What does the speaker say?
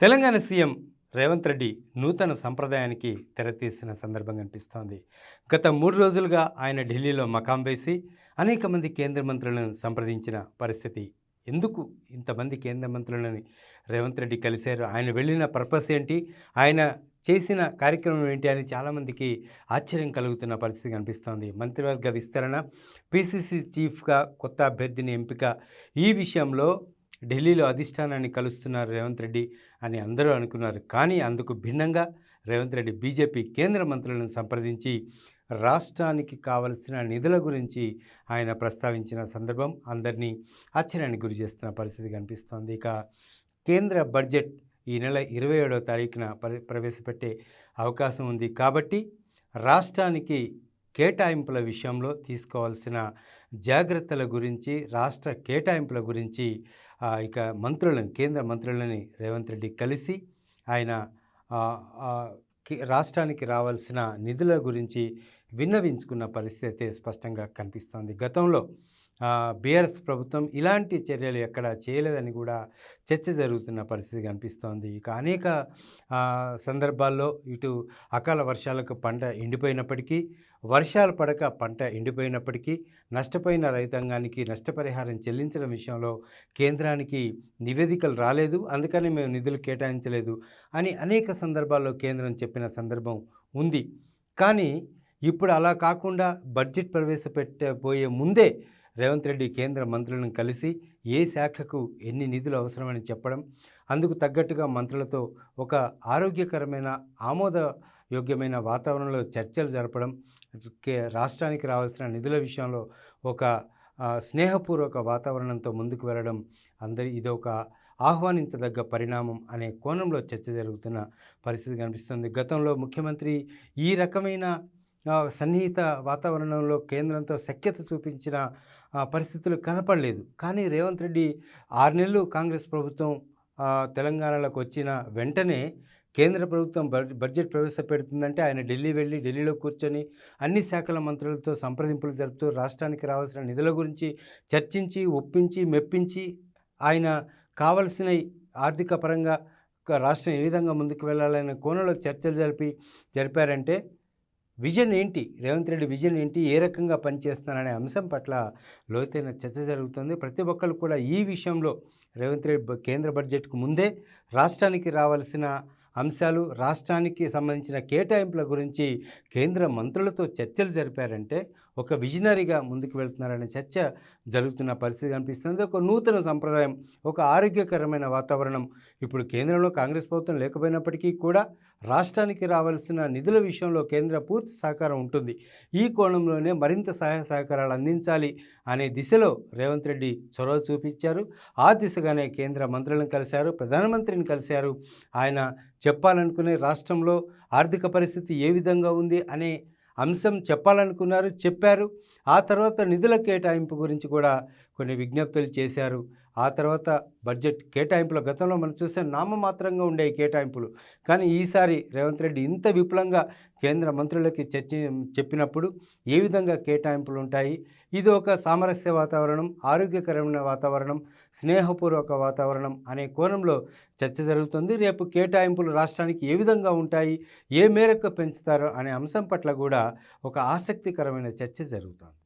Telangana CM Revanth Reddy నూతన సంప్రదాయానికి తెరతీసిన సందర్భం కనిపిస్తోంది గత మూడు రోజులుగా ఆయన ఢిల్లీలో మకాం వేసి అనేక మంది కేంద్ర మంత్రులను సంప్రదించిన పరిస్థితి. ఎందుకు ఇంతమంది కేంద్ర మంత్రులని రేవంత్ రెడ్డి కలిశారు? ఆయన వెళ్ళిన పర్పస్ ఏంటి? ఆయన చేసిన కార్యక్రమం ఏంటి? అని చాలామందికి ఆశ్చర్యం కలుగుతున్న పరిస్థితి కనిపిస్తోంది. మంత్రివర్గ విస్తరణ పిసిసి చీఫ్గా కొత్త అభ్యర్థిని ఎంపిక. ఈ విషయంలో ఢిల్లీలో అధిష్టానాన్ని కలుస్తున్నారు రేవంత్ రెడ్డి అని అందరూ అనుకున్నారు. కానీ అందుకు భిన్నంగా రేవంత్ రెడ్డి బీజేపీ కేంద్ర మంత్రులను సంప్రదించి రాష్ట్రానికి కావలసిన నిధుల గురించి ఆయన ప్రస్తావించిన సందర్భం అందరినీ ఆశ్చర్యానికి గురి చేస్తున్న పరిస్థితి కనిపిస్తోంది. ఇక కేంద్ర బడ్జెట్ ఈ నెల ఇరవై ఏడవ తారీఖున ప్ర- ప్రవేశపెట్టే అవకాశం ఉంది. కాబట్టి రాష్ట్రానికి కేటాయింపుల విషయంలో తీసుకోవాల్సిన జాగ్రత్తల గురించి రాష్ట్ర కేటాయింపుల గురించి ఇక మంత్రులను కేంద్ర మంత్రులని రేవంత్ రెడ్డి కలిసి ఆయన రాష్ట్రానికి రావాల్సిన నిధుల గురించి విన్నవించుకున్న పరిస్థితి అయితే స్పష్టంగా కనిపిస్తోంది. గతంలో బీఆర్ఎస్ ప్రభుత్వం ఇలాంటి చర్యలు ఎక్కడ చేయలేదని కూడా చర్చ జరుగుతున్న పరిస్థితి కనిపిస్తోంది. ఇక అనేక సందర్భాల్లో ఇటు అకాల వర్షాలకు పంట ఎండిపోయినప్పటికీ వర్షాలు పడక పంట ఎండిపోయినప్పటికీ నష్టపోయిన రైతాంగానికి నష్టపరిహారం చెల్లించడం విషయంలో కేంద్రానికి నివేదికలు రాలేదు. అందుకని మేము నిధులు కేటాయించలేదు అని అనేక సందర్భాల్లో కేంద్రం చెప్పిన సందర్భం ఉంది. కానీ ఇప్పుడు అలా కాకుండా బడ్జెట్ ప్రవేశపెట్టబోయే ముందే రేవంత్ రెడ్డి కేంద్ర మంత్రులను కలిసి ఏ శాఖకు ఎన్ని నిధులు అవసరమని చెప్పడం అందుకు తగ్గట్టుగా మంత్రులతో ఒక ఆరోగ్యకరమైన ఆమోదయోగ్యమైన వాతావరణంలో చర్చలు జరపడం కే- రాష్ట్రానికి రావాల్సిన నిధుల విషయంలో ఒక స్నేహపూర్వక వాతావరణంతో ముందుకు వెళ్ళడం అందరి ఇది ఒక ఆహ్వానించదగ్గ పరిణామం అనే కోణంలో చర్చ జరుగుతున్న పరిస్థితి కనిపిస్తుంది. గతంలో ముఖ్యమంత్రి ఈ రకమైన సన్నిహిత వాతావరణంలో కేంద్రంతో సఖ్యత చూపించిన పరిస్థితులు కనపడలేదు. కానీ రేవంత్ రెడ్డి ఆరు నెలలు కాంగ్రెస్ ప్రభుత్వం తెలంగాణలోకి వచ్చిన వెంటనే కేంద్ర ప్రభుత్వం బడ్జెట్ ప్రవేశపెడుతుందంటే ఆయన ఢిల్లీ వెళ్ళి ఢిల్లీలో కూర్చొని అన్ని శాఖల మంత్రులతో సంప్రదింపులు జరుపుతూ రాష్ట్రానికి రావాల్సిన నిధుల గురించి చర్చించి ఒప్పించి మెప్పించి ఆయన కావలసిన ఆర్థిక పరంగా రాష్ట్రం ఏ విధంగా ముందుకు వెళ్ళాలనే కోణంలో చర్చలు జరిపి జరిపారంటే విజన్ ఏంటి? రేవంత్ రెడ్డి విజన్ ఏంటి? ఏ రకంగా పనిచేస్తున్నారనే అంశం పట్ల లోతైన చర్చ జరుగుతుంది. ప్రతి ఒక్కరు కూడా ఈ విషయంలో రేవంత్ రెడ్డి కేంద్ర బడ్జెట్కు ముందే రాష్ట్రానికి రావాల్సిన అంశాలు రాష్ట్రానికి సంబంధించిన కేటాయింపుల గురించి కేంద్ర మంత్రులతో చర్చలు జరిపారంటే ఒక విజనరీగా ముందుకు వెళ్తున్నారనే చర్చ జరుగుతున్న పరిస్థితి కనిపిస్తుంది. ఒక నూతన సంప్రదాయం ఒక ఆరోగ్యకరమైన వాతావరణం ఇప్పుడు కేంద్రంలో కాంగ్రెస్ ప్రభుత్వం లేకపోయినప్పటికీ కూడా రాష్ట్రానికి రావాల్సిన నిధుల విషయంలో కేంద్ర పూర్తి సహకారం ఉంటుంది. ఈ కోణంలోనే మరింత సహాయ సహకారాలు అందించాలి అనే దిశలో రేవంత్ రెడ్డి చొరవ చూపించారు. ఆ దిశగానే కేంద్ర మంత్రులను కలిశారు ప్రధానమంత్రిని కలిశారు. ఆయన చెప్పాలనుకునే రాష్ట్రంలో ఆర్థిక పరిస్థితి ఏ విధంగా ఉంది అనే అంశం చెప్పాలనుకున్నారు చెప్పారు. ఆ తర్వాత నిధుల కేటాయింపు గురించి కూడా కొన్ని విజ్ఞప్తులు చేశారు. ఆ తర్వాత బడ్జెట్ కేటాయింపుల. గతంలో మనం చూస్తే నామమాత్రంగా ఉండే కేటాయింపులు. కానీ ఈసారి రేవంత్ రెడ్డి ఇంత విపులంగా కేంద్ర మంత్రులకి చర్చ చెప్పినప్పుడు ఏ విధంగా కేటాయింపులు ఉంటాయి? ఇది ఒక సామరస్య వాతావరణం ఆరోగ్యకరమైన వాతావరణం స్నేహపూర్వక వాతావరణం అనే కోణంలో చర్చ జరుగుతుంది. రేపు కేటాయింపులు రాష్ట్రానికి ఏ విధంగా ఉంటాయి? ఏ మేరకు పెంచుతారో? అనే అంశం పట్ల కూడా ఒక ఆసక్తికరమైన చర్చ జరుగుతుంది.